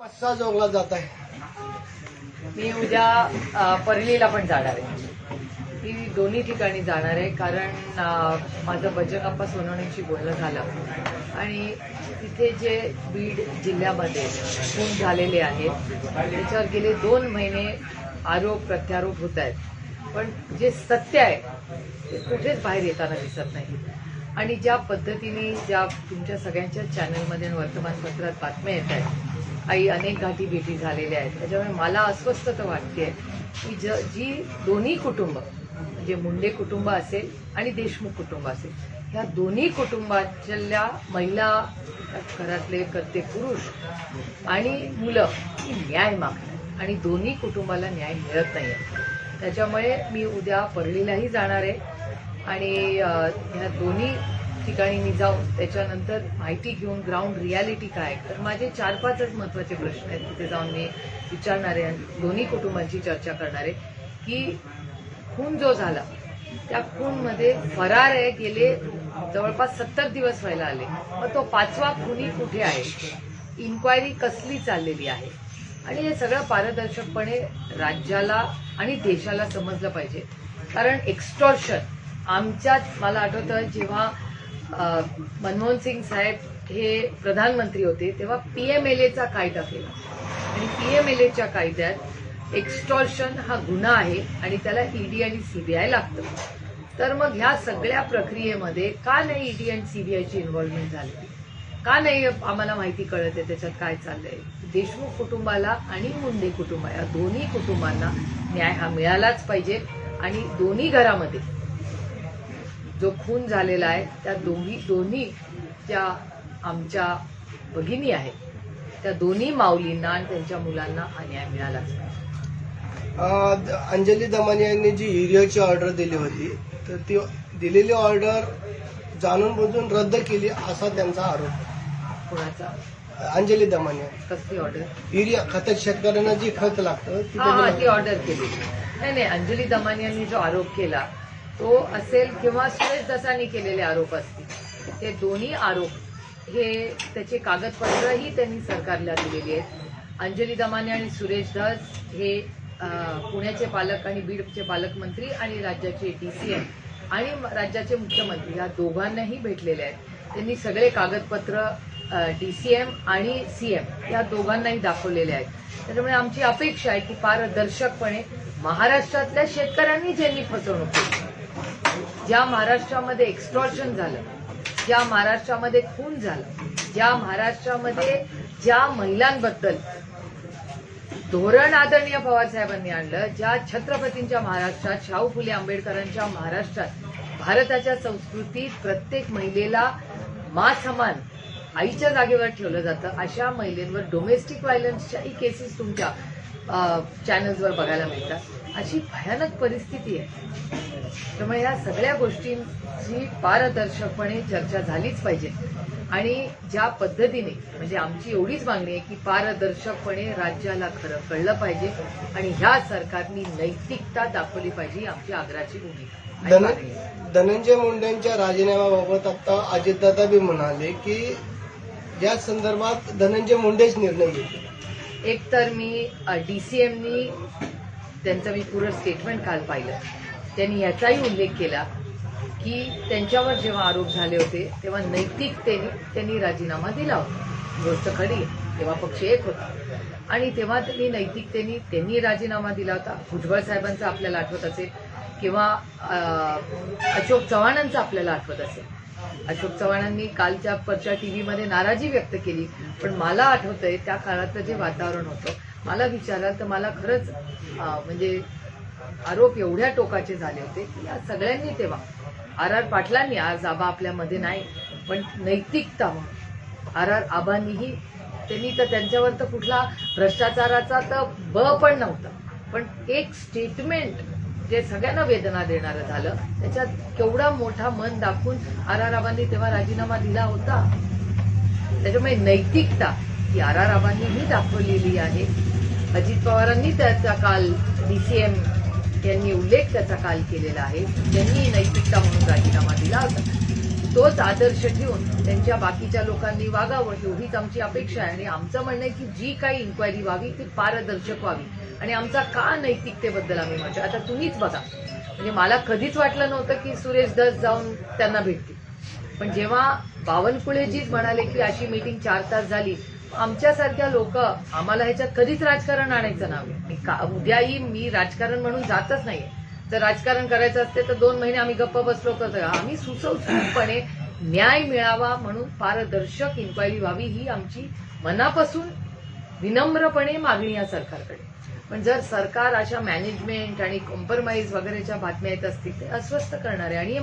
कसा जोगला जात आहे. मी उद्या परलीला पण जाणार आहे. मी दोन्ही ठिकाणी जाणार आहे कारण माझं बजरप्पा सोनवणेशी बोलणं झालं. आणि तिथे जे बीड जिल्ह्यामध्ये खून झालेले आहेत त्याच्यावर गेले दोन महिने आरोप प्रत्यारोप होत आहेत. पण जे सत्य आहे ते कुठेच बाहेर येताना दिसत नाही. आणि ज्या पद्धतीने ज्या तुमच्या सगळ्यांच्या चॅनलमध्ये वर्तमानपत्रात बातम्या येत आहेत आई अनेक गाठी भेटी झालेल्या आहेत. त्याच्यामुळे मला अस्वस्थता वाटते की ज जी दोन्ही कुटुंब म्हणजे मुंडे कुटुंब असेल आणि देशमुख कुटुंब असेल ह्या दोन्ही कुटुंबातल्या महिला घरातले करते पुरुष आणि मुलं ही न्याय मागतात. आणि दोन्ही कुटुंबाला न्याय मिळत नाही त्याच्यामुळे मी उद्या परळीलाही जाणार आहे. आणि ह्या दोन्ही ठिकाणी मी जाऊन त्याच्यानंतर माहिती घेऊन ग्राउंड रियालिटी काय? तर माझे चार पाचच महत्त्वाचे प्रश्न आहेत. तिथे जाऊन मी विचारणारे दोन्ही कुटुंबांची चर्चा करणारे की खून जो झाला त्या खूनमध्ये फरार आहे गेले जवळपास सत्तर दिवस व्हायला आले. मग तो पाचवा खुनी कुठे आहे? इन्क्वायरी कसली चाललेली आहे? आणि हे सगळं पारदर्शकपणे राज्याला आणि देशाला समजलं पाहिजे. कारण एक्स्टॉर्शन आमच्यात मला आठवतं जेव्हा मनमोहन सिंग साहेब हे प्रधानमंत्री होते तेव्हा पीएमएलएचा कायदा केला. आणि पीएमएलएच्या कायद्यात एक्स्टॉर्शन हा गुन्हा आहे आणि त्याला ईडी आणि सीबीआय लागतं. तर मग ह्या सगळ्या प्रक्रियेमध्ये का नाही ईडी आणि सीबीआयची इन्व्हॉल्वमेंट झाली? का नाही आम्हाला माहिती कळत आहे त्याच्यात काय चाललंय? देशमुख कुटुंबाला आणि मुंडे कुटुंब या दोन्ही कुटुंबांना न्याय हा मिळालाच पाहिजे आणि दोन्ही घरामध्ये जो खून झालेला आहे त्या दोन्ही दोन्ही ज्या आमच्या भगिनी आहेत. त्या दोन्ही माऊलींना आणि त्यांच्या मुलांना हा न्याय मिळालाच अंजली दमानी यांनी जी एरियाची ऑर्डर दिली होती तर ती दिलेली ऑर्डर जाणून बुजून रद्द केली असा त्यांचा आरोप. कुणाचा? अंजली दमानी. कसली ऑर्डर युरिया खत शेतकऱ्यांना जी खत लागतं ती ऑर्डर केली. नाही नाही अंजली दमानी यांनी जो आरोप केला तो असेल किंवा सुरेश दसानी केलेले आरोप असतील. ते दोन्ही आरोप हे त्याचे कागदपत्रही त्यांनी सरकारला दिलेली आहेत. अंजली दमाने आणि सुरेश धस हे पुण्याचे पालक आणि बीडचे पालकमंत्री आणि राज्याचे डी सी एम आणि राज्याचे मुख्यमंत्री या दोघांनाही भेटलेले आहेत. त्यांनी सगळे कागदपत्र डी सी एम आणि सी एम या दोघांनाही दाखवलेले आहेत. त्याच्यामुळे आमची अपेक्षा आहे की पारदर्शकपणे महाराष्ट्रातल्या शेतकऱ्यांनी ज्यांनी फसवणूक केली ज्या महाराष्ट्रामध्ये एक्स्ट्रॉर्शन झालं ज्या महाराष्ट्रामध्ये खून झालं ज्या महाराष्ट्रामध्ये ज्या महिलांबद्दल धोरण आदरणीय पवारसाहेबांनी आणलं ज्या छत्रपतींच्या महाराष्ट्रात शाहू फुले आंबेडकरांच्या महाराष्ट्रात भारताच्या संस्कृतीत प्रत्येक महिलेला मा समान आईच्या जागेवर ठेवलं जातं अशा महिलेंवर डोमेस्टिक व्हायलन्सच्याही केसेस तुमच्या चॅनल्सवर बघायला मिळतात. अशी भयानक परिस्थिती आहे. त्यामुळे ह्या सगळ्या गोष्टींची पारदर्शकपणे चर्चा झालीच पाहिजे. आणि ज्या पद्धतीने म्हणजे आमची एवढीच मागणी आहे की पारदर्शकपणे राज्याला खरं कळलं पाहिजे आणि ह्या सरकारनी नैतिकता दाखवली पाहिजे ही आमची आग्रहाची भूमिका धनंजय मुंडेंच्या राजीनाम्याबाबत आता अजितदादा बी म्हणाले की या संदर्भात धनंजय मुंडेच निर्णय घेतील. एक तर मी डीसीएमनी त्यांचं मी पुरं स्टेटमेंट काल पाहिलं. त्यांनी याचाही उल्लेख केला की त्यांच्यावर जेव्हा आरोप झाले होते तेव्हा नैतिकतेने त्यांनी राजीनामा दिला होता. गोष्ट खरी तेव्हा पक्ष एक होता. आणि तेव्हा त्यांनी नैतिकतेने त्यांनी राजीनामा दिला होता. भुजबळ साहेबांचा आपल्याला आठवत असेल किंवा अशोक चव्हाणांचा आपल्याला आठवत असेल. अशोक चव्हाणांनी कालच्या परच्या टी व्हीमध्ये नाराजी व्यक्त केली. पण मला आठवतंय त्या काळातलं जे वातावरण होतं मला विचाराल तर मला खरंच म्हणजे आरोप एवढ्या टोकाचे झाले होते की या सगळ्यांनी तेव्हा आर आर पाटलांनी आज आबा आपल्यामध्ये नाही पण नैतिकता आर आर आबांनीही त्यांनी तर त्यांच्यावर तर कुठला भ्रष्टाचाराचा तर ब पण नव्हता. पण एक स्टेटमेंट जे सगळ्यांना वेदना देणारं झालं त्याच्यात केवढा मोठा मन दाखवून आर आर आबांनी तेव्हा राजीनामा दिला होता. त्याच्यामुळे नैतिकता ही आर आर आबांनीही दाखवलेली आहे. अजित पवारांनी त्याचा काल डीसीएम यांनी उल्लेख त्याचा काल केलेला आहे. त्यांनी नैतिकता म्हणून राजीनामा दिला होता. तोच आदर्श ठेवून त्यांच्या बाकीच्या लोकांनी वागावं एवढीच आमची अपेक्षा आहे. आणि आमचं म्हणणं आहे की जी काही इन्क्वायरी व्हावी ती पारदर्शक व्हावी. आणि आमचा का नैतिकतेबद्दल आम्ही म्हणतो? आता तुम्हीच बघा. म्हणजे मला कधीच वाटलं नव्हतं की सुरेश दस जाऊन त्यांना भेटतील. पण जेव्हा बावनकुळेजीच म्हणाले की अशी मीटिंग चार तास झाली आमच्यासारख्या लोक आम्हाला ह्याच्यात कधीच राजकारण आणायचं नाव का- उद्याही मी राजकारण म्हणून जातच नाहीये. जर राजकारण करायचं असते तर दोन महिने आम्ही गप्प बसलो कसं आम्ही सुसंस्कृतपणे न्याय मिळावा म्हणून पारदर्शक इन्क्वायरी व्हावी ही आमची मनापासून विनम्रपणे मागणी आहे सरकारकडे. पण जर सरकार अशा मॅनेजमेंट आणि कॉम्प्रोमाइज वगैरेच्या बातम्या येत असतील ते अस्वस्थ करणार आहे आणि